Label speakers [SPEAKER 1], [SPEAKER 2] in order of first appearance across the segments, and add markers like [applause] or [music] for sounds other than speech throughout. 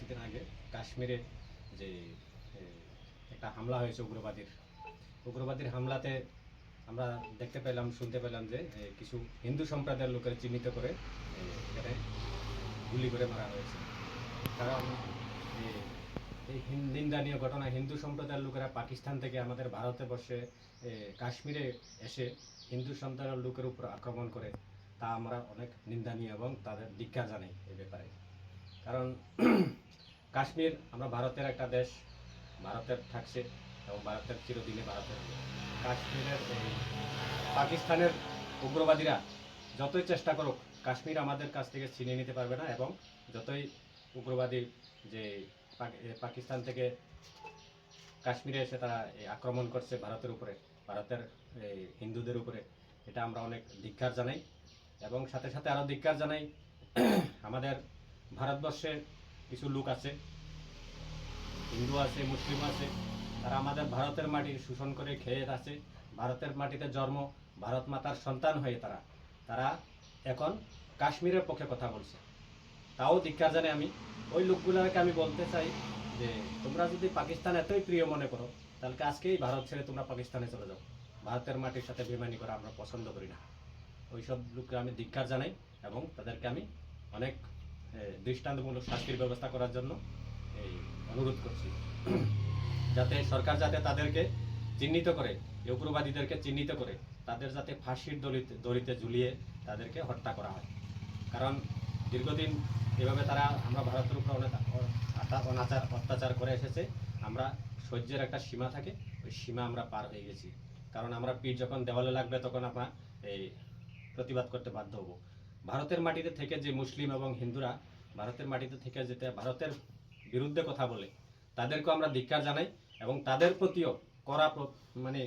[SPEAKER 1] কিছুদিন আগে কাশ্মীরে যে একটা হামলা হয়েছে উগ্রবাদীর। উগ্রবাদীর হামলাতে আমরা দেখতে পেলাম, শুনতে পেলাম যে কিছু হিন্দু সম্প্রদায়ের লোকের চিহ্নিত করে এখানে গুলি করে মারা হয়েছে। কারণ এই নিন্দনীয় ঘটনা, হিন্দু সম্প্রদায়ের লোকেরা পাকিস্তান থেকে আমাদের ভারতে বসে কাশ্মীরে এসে হিন্দু সম্প্রদায়ের লোকের উপর আক্রমণ করে, তা আমরা অনেক নিন্দনীয় এবং তাদের ধিক্ষার জানাই এ ব্যাপারে। কারণ কাশ্মীর আমরা ভারতের একটা দেশ, ভারতের থাকছে এবং ভারতের চিরদিনে ভারতের কাশ্মীরের পাকিস্তানের উগ্রবাদীরা যতই চেষ্টা করুক, কাশ্মীর আমাদের কাছ থেকে ছিনিয়ে নিতে পারবে না এবং যতই উগ্রবাদী যে পাকিস্তান থেকে কাশ্মীরে এসে তারা আক্রমণ করছে ভারতের উপরে, ভারতের হিন্দুদের উপরে, এটা আমরা অনেক ধিক্ষার জানাই। এবং সাথে সাথে আরও ধিক্ষার জানাই, আমাদের ভারতবর্ষে কিছু লোক আছে, হিন্দু আছে, মুসলিম আছে, তারা আমাদের ভারতের মাটি শোষণ করে খেয়ে আছে। ভারতের মাটিতে জন্ম, ভারত মাতার সন্তান হয়ে তারা। তারা এখন কাশ্মীরের পক্ষে কথা বলছে। তাও ধিক্ষার জানে আমি। ওই লোকগুলোকে আমি বলতে চাই যে, তোমরা যদি পাকিস্তান এতই প্রিয় মনে করো, তাহলে আজকেই ভারত ছেড়ে তোমরা পাকিস্তানে চলে যাও। ভারতের মাটির সাথে বেমানি করা আমরা পছন্দ করি না। ওইসব লোককে আমি ধিক্ষার জানাই এবং তাদেরকে আমি অনেক দৃষ্টান্তমূলক শাস্তির ব্যবস্থা করার জন্য এই অনুরোধ করছি। যাতে সরকার যাতে তাদেরকে চিহ্নিত করে উগ্রবাদীদেরকে চিহ্নিত করে, তাদের যাতে ফাঁসির দড়িতে দড়িতে ঝুলিয়ে তাদেরকে হত্যা করা হয়। কারণ দীর্ঘদিন এভাবে তারা আমরা ভারতের উপর অনেক অনাচার, অত্যাচার করে এসেছে। আমরা সহ্যের একটা সীমা থাকে, ওই সীমা আমরা পার হয়ে গেছি। কারণ আমরা পিঠ যখন দেওয়ালে লাগবে তখন আমরা এই প্রতিবাদ করতে বাধ্য হব। ভারতের মাটিতে থেকে যে মুসলিম এবং হিন্দুরা ভারতের মাটিতে থেকে যেতে ভারতের বিরুদ্ধে কথা বলে, তাদেরকেও আমরা ধিক্কার জানাই এবং তাদের প্রতিও কড়া প্র- মানে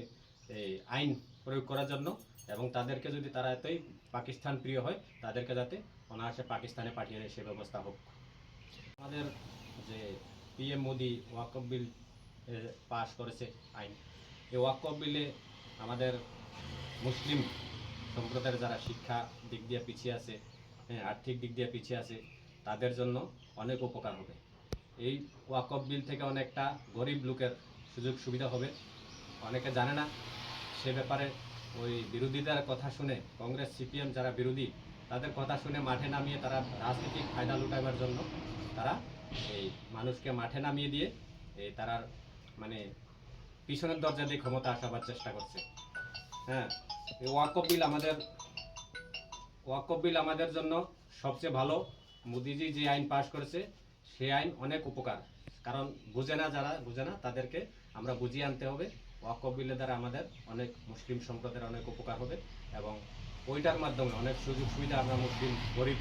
[SPEAKER 1] এই আইন প্রয়োগ করার জন্য এবং তাদেরকে যদি তারা এতই পাকিস্তান প্রিয় হয়, তাদেরকে যাতে অনায়াসে পাকিস্তানে পাঠিয়ে দেয় সে ব্যবস্থা হোক। আমাদের যে পিএম মোদি ওয়াকফ বিল পাশ করেছে আইন, এই ওয়াকফ বিলে আমাদের মুসলিম সম্প্রদায়ের যারা শিক্ষা দিক দিয়ে পিছিয়ে আছে হ্যাঁ আর্থিক দিক দিয়ে পিছিয়ে আছে, তাদের জন্য অনেক উপকার হবে। এই ওয়াকফ বিল থেকে অনেকটা গরিব লোকের সুযোগ সুবিধা হবে। অনেকে জানে না, সে ব্যাপারে ওই বিরোধীদের কথা শুনে, কংগ্রেস, সিপিএম যারা বিরোধী, তাদের কথা শুনে মাঠে নামিয়ে তারা রাজনৈতিক ফায়দা লুটাইবার জন্য তারা এই মানুষকে মাঠে নামিয়ে দিয়ে এই তারা মানে পিছনের দরজা দিয়ে ক্ষমতা আসাবার চেষ্টা করছে। হ্যাঁ এই ওয়াকফ বিল আমাদের, ওয়াকফ বিল আমাদের জন্য সবচেয়ে ভালো। মোদিজি যে আইন পাশ করেছে, সেই আইন অনেক উপকার। কারণ বুঝে না যারা, বুঝে না, তাদেরকে আমরা বুঝিয়ে আনতে হবে। ওয়াকফ বিলের দ্বারা আমাদের অনেক মুসলিম সম্প্রদায়ের অনেক উপকার হবে এবং ওইটার মাধ্যমে অনেক সুযোগ সুবিধা আমরা মুসলিম গরিব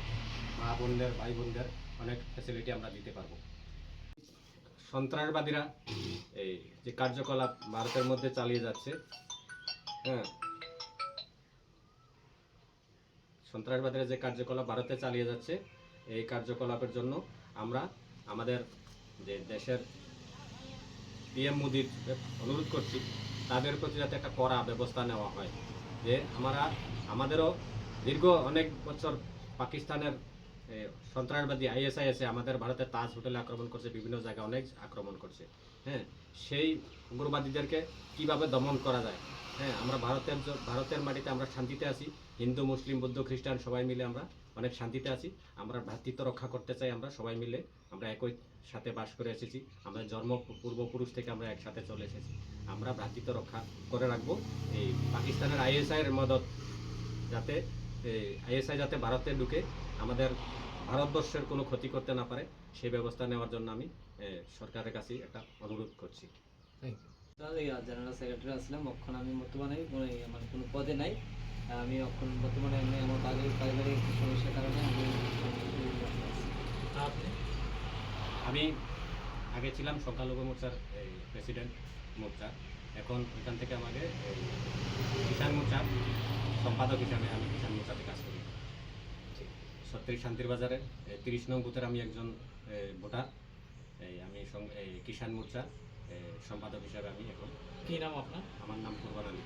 [SPEAKER 1] মা বোনদের, ভাই বোনদের অনেক ফ্যাসিলিটি আমরা দিতে পারব। সন্ত্রাসবাদীরা এই যে কার্যকলাপ ভারতের মধ্যে চালিয়ে যাচ্ছে হ্যাঁ সন্ত্রাসবাদীরা যে কার্যকলাপ ভারতে চালিয়ে যাচ্ছে, এই কার্যকলাপের জন্য আমরা আমাদের যে দেশের পিএম মোদির অনুরোধ করছি, তাদের প্রতি যাতে একটা কড়া ব্যবস্থা নেওয়া হয়। যে আমরা, আমাদেরও দীর্ঘ অনেক বছর পাকিস্তানের সন্ত্রাসবাদী আইএসআইএসে আমাদের ভারতের তাজ হোটেলে আক্রমণ করছে, বিভিন্ন জায়গায় অনেক আক্রমণ করছে। হ্যাঁ সেই উগ্রবাদীদেরকে কীভাবে দমন করা যায়? হ্যাঁ আমরা ভারতের ভারতের মাটিতে আমরা শান্তিতে আছি হিন্দু মুসলিম বৌদ্ধ খ্রিস্টান সবাই মিলে আমরা অনেক শান্তিতে আছি। আমরা ভ্রাতৃত্ব রক্ষা করতে চাই আমরা সবাই মিলে। আমরা একই সাথে বাস করে এসেছি। আমরা জন্ম পূর্বপুরুষ থেকে আমরা একসাথে চলে এসেছি। আমরা ভ্রাতৃত্ব রক্ষা করে রাখব। এই পাকিস্তানের আইএসআই এর মদত যাতে আইএসআই যাতে ভারতে ঢুকে আমাদের ভারতবর্ষের কোনো ক্ষতি করতে না পারে সেই ব্যবস্থা নেওয়ার জন্য আমি সরকারের কাছে একটা অনুরোধ করছি।
[SPEAKER 2] তাহলে জেনারেল সেক্রেটারি আসলাম। অক্ষণ আমি বর্তমানে কোনো আমার কোনো পদে নাই। আমি এখন বর্তমানে আমি আমার পারিবারিক পারিবারিক একটু সমস্যার কারণে আমি
[SPEAKER 3] আপনি?
[SPEAKER 1] আমি আগে ছিলাম সংখ্যালঘু মোর্চার প্রেসিডেন্ট মোর্চা। এখন এখান থেকে আমাকে এই, কিষাণ মোর্চার সম্পাদক হিসাবে আমি কিষাণ মোর্চাতে কাজ করি। সত্তর শান্তির বাজারে তিরিশ নং বুথের আমি একজন ভোটার। এই আমি কিষাণ মোর্চার এ, সম্পাদক হিসাবে আমি এখন।
[SPEAKER 3] কি নাম আপনার?
[SPEAKER 1] আমার নাম কুরবান আলী।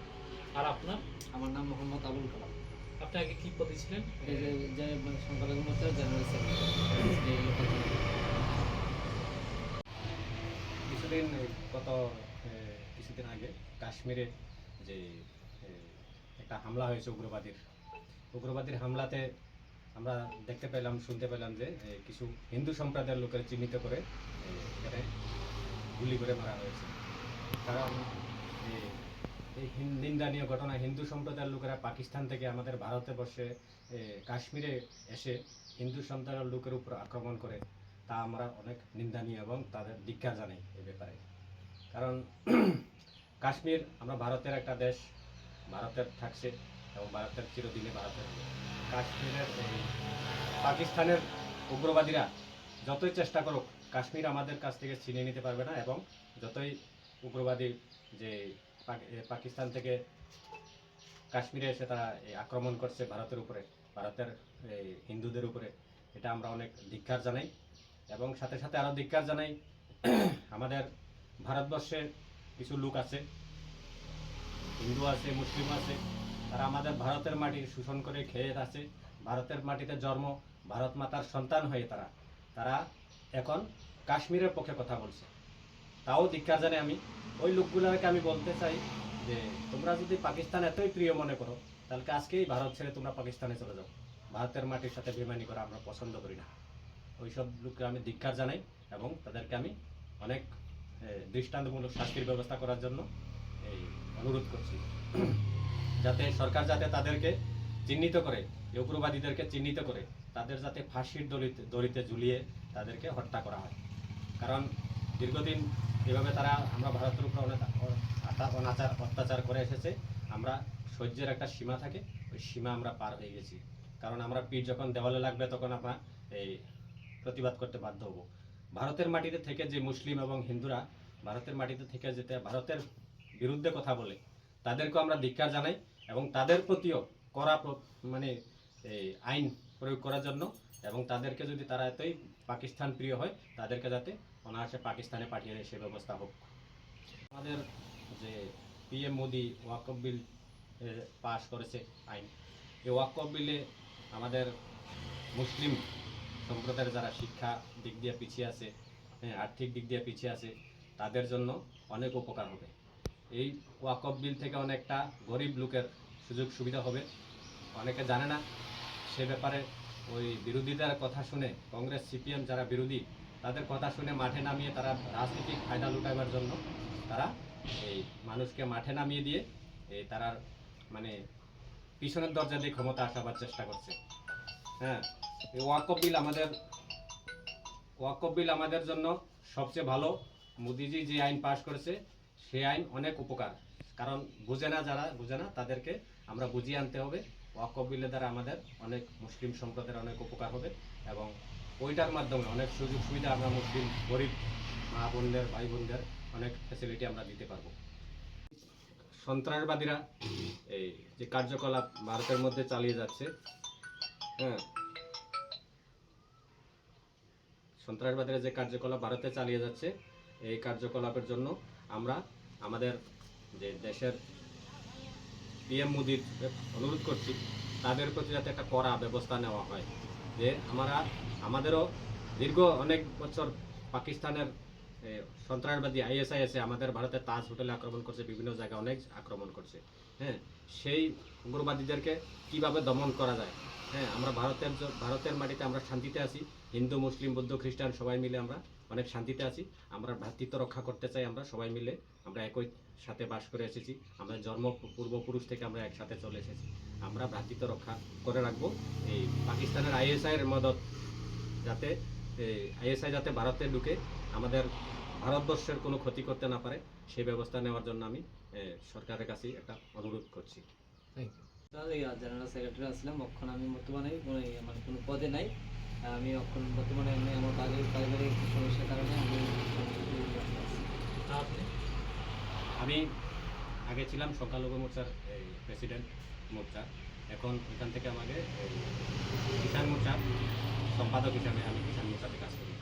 [SPEAKER 3] আর আপনার?
[SPEAKER 2] আমার নাম মোহাম্মদ আবুল কালাম।
[SPEAKER 3] আপনি আগে কি পদে ছিলেন?
[SPEAKER 2] এই যে যে সংখ্যালঘু মোর্চার জেনারেল সেক্রেটারি
[SPEAKER 1] দীর্ঘদিন গত কিছুদিন আগে কাশ্মীরে যে একটা হামলা হয়েছে উগ্রবাদীর উগ্রবাদীর হামলাতে আমরা দেখতে পেলাম শুনতে পেলাম যে কিছু হিন্দু সম্প্রদায়ের লোকের চিহ্নিত করে এখানে গুলি করে মারা হয়েছে। কারণ এই নিন্দনীয় ঘটনা হিন্দু সম্প্রদায়ের লোকেরা পাকিস্তান থেকে আমাদের ভারতে বসে কাশ্মীরে এসে হিন্দু সম্প্রদায়ের লোকের উপর আক্রমণ করে তা আমরা অনেক নিন্দনীয় এবং তাদের ধিক্ষার জানাই এই ব্যাপারে। কারণ [clears throat] কাশ্মীর আমরা ভারতের একটা দেশ ভারতের থাকছে এবং ভারতের চিরদিনে ভারতের কাশ্মীরের পাকিস্তানের উগ্রবাদীরা যতই চেষ্টা করুক কাশ্মীর আমাদের কাছ থেকে ছিনিয়ে নিতে পারবে না এবং যতই উগ্রবাদী যে এ, পাকিস্তান থেকে কাশ্মীরে এসে তারা আক্রমণ করছে ভারতের উপরে, ভারতের হিন্দুদের উপরে। এটা আমরা অনেক ধিক্ষার জানাই। এবং সাথে সাথে আরও ধিক্ষার জানাই, আমাদের ভারতবর্ষে কিছু লোক আছে, হিন্দু আছে, মুসলিম আছে, তারা আমাদের ভারতের মাটি শোষণ করে খেয়ে আছে। ভারতের মাটিতে জন্ম, ভারত মাতার সন্তান হয়ে তারা। তারা এখন কাশ্মীরের পক্ষে কথা বলছে। তাও ধিক্ষার জানে আমি। ওই লোকগুলোকে আমি বলতে চাই যে, তোমরা যদি পাকিস্তান এতই প্রিয় মনে করো, তাহলে আজকেই ভারত ছেড়ে তোমরা পাকিস্তানে চলে যাও। ভারতের মাটির সাথে বেমানি করা আমরা পছন্দ করি না। ওইসব লোককে আমি ধিক্ষার জানাই এবং তাদেরকে আমি অনেক দৃষ্টান্তমূলক শাস্তির ব্যবস্থা করার জন্য এই অনুরোধ করছি। যাতে সরকার যাতে তাদেরকে চিহ্নিত করে উগ্রবাদীদেরকে চিহ্নিত করে, তাদের যাতে ফাঁসির দড়িতে দড়িতে ঝুলিয়ে তাদেরকে হত্যা করা হয়। কারণ দীর্ঘদিন এভাবে তারা আমরা ভারতের উপর অনাচার, অত্যাচার করে এসেছে। আমরা সহ্যের একটা সীমা থাকে, ওই সীমা আমরা পার হয়ে গেছি। কারণ আমরা পিঠ যখন দেওয়ালে লাগবে তখন আমরা এই প্রতিবাদ করতে বাধ্য হব। ভারতের মাটিতে থেকে যে মুসলিম এবং হিন্দুরা ভারতের মাটিতে থেকে যেতে ভারতের বিরুদ্ধে কথা বলে, তাদেরকেও আমরা ধিক্কার জানাই এবং তাদের প্রতিও কড়া প্র- মানে এই আইন প্রয়োগ করার জন্য এবং তাদেরকে যদি তারা এতই পাকিস্তান প্রিয় হয়, তাদেরকে যাতে অনায়াসে পাকিস্তানে পাঠিয়ে সে ব্যবস্থা হোক। আমাদের যে PM Modi Waqf bill pass করেছে আইন এই ওয়াকফ বিলে আমাদের মুসলিম সম্প্রদায়ের যারা শিক্ষা দিক দিয়ে পিছিয়ে আছে হ্যাঁ, আর্থিক দিক দিয়ে পিছিয়ে আছে তাদের জন্য অনেক উপকার হবে। এই ওয়াকফ বিল থেকে অনেকটা গরিব লোকের সুযোগ সুবিধা হবে। অনেকে জানে না সে ব্যাপারে ওই বিরোধীদের কথা শুনে কংগ্রেস সিপিএম যারা বিরোধী তাদের কথা শুনে মাঠে নামিয়ে তারা রাজনৈতিক ফায়দা লুটাইবার জন্য তারা এই মানুষকে মাঠে নামিয়ে দিয়ে এই তারা মানে পিছনের দরজা দিয়ে ক্ষমতা আসাবার চেষ্টা করছে। হ্যাঁ এই ওয়াকফ বিল আমাদের, ওয়াকফ বিল আমাদের জন্য সবচেয়ে ভালো। মোদিজি যে আইন পাশ করেছে সেই আইন অনেক উপকার। কারণ বুঝে না যারা, বুঝে না, তাদেরকে আমরা বুঝিয়ে আনতে হবে। ওয়াকফ বিলের দ্বারা আমাদের অনেক মুসলিম সম্প্রদায়ের অনেক উপকার হবে এবং ওইটার মাধ্যমে অনেক সুযোগ সুবিধা আমরা মুসলিম, গরিব, মা বোনদের, ভাই বোনদের অনেক ফ্যাসিলিটি আমরা দিতে পারব। সন্ত্রাসবাদীরা এই যে কার্যকলাপ ভারতের মধ্যে চালিয়ে যাচ্ছে হ্যাঁ সন্ত্রাসবাদীরা যে কার্যকলাপ ভারতে চালিয়ে যাচ্ছে, এই কার্যকলাপের জন্য আমরা আমাদের যে দেশের পিএম মোদির অনুরোধ করছি, তাদের প্রতি যাতে একটা কড়া ব্যবস্থা নেওয়া হয়, যে আমরা আমাদেরও দীর্ঘ অনেক বছর পাকিস্তানের সন্ত্রাসবাদী আইএসআই এসে আমাদের ভারতের তাজ হোটেলে আক্রমণ করছে, বিভিন্ন জায়গায় অনেক আক্রমণ করছে হ্যাঁ? সেই উগ্রবাদীদেরকে কীভাবে দমন করা যায়? হ্যাঁ আমরা ভারতের ভারতের মাটিতে আমরা শান্তিতে আছি, হিন্দু, মুসলিম, বৌদ্ধ, খ্রিস্টান সবাই মিলে আমরা অনেক শান্তিতে আছি, আমরা ভ্রাতৃত্ব রক্ষা করতে চাই আমরা সবাই মিলে, আমরা একই সাথে বাস করে এসেছি, আমরা জন্ম পূর্বপুরুষ থেকে আমরা একসাথে চলে এসেছি, আমরা ভ্রাতৃত্ব রক্ষা করে রাখব, এই পাকিস্তানের আইএসআই এর মদত যাতে আইএসআই যাতে ভারতে ঢুকে আমাদের ভারতবর্ষের কোনো ক্ষতি করতে না পারে সেই ব্যবস্থা নেওয়ার জন্য আমি সরকারের কাছে একটা অনুরোধ করছি।
[SPEAKER 3] থ্যাংক ইউ
[SPEAKER 2] তাহলে জেনারেল সেক্রেটারি আসলাম এখন আমি বর্তমানে কোনো মানে কোনো পদে নাই। আমি এখন বর্তমানে আমি আমার পারিবারিক পারিবারিক সমস্যার কারণে আমি
[SPEAKER 3] আপনি?
[SPEAKER 1] আমি আগে ছিলাম সংখ্যালঘু মোর্চার প্রেসিডেন্ট মোর্চা। এখন এখান থেকে আমাকে কিষাণ মোর্চার সম্পাদক হিসাবে আমি কিষাণ মোর্চাতে কাজ করি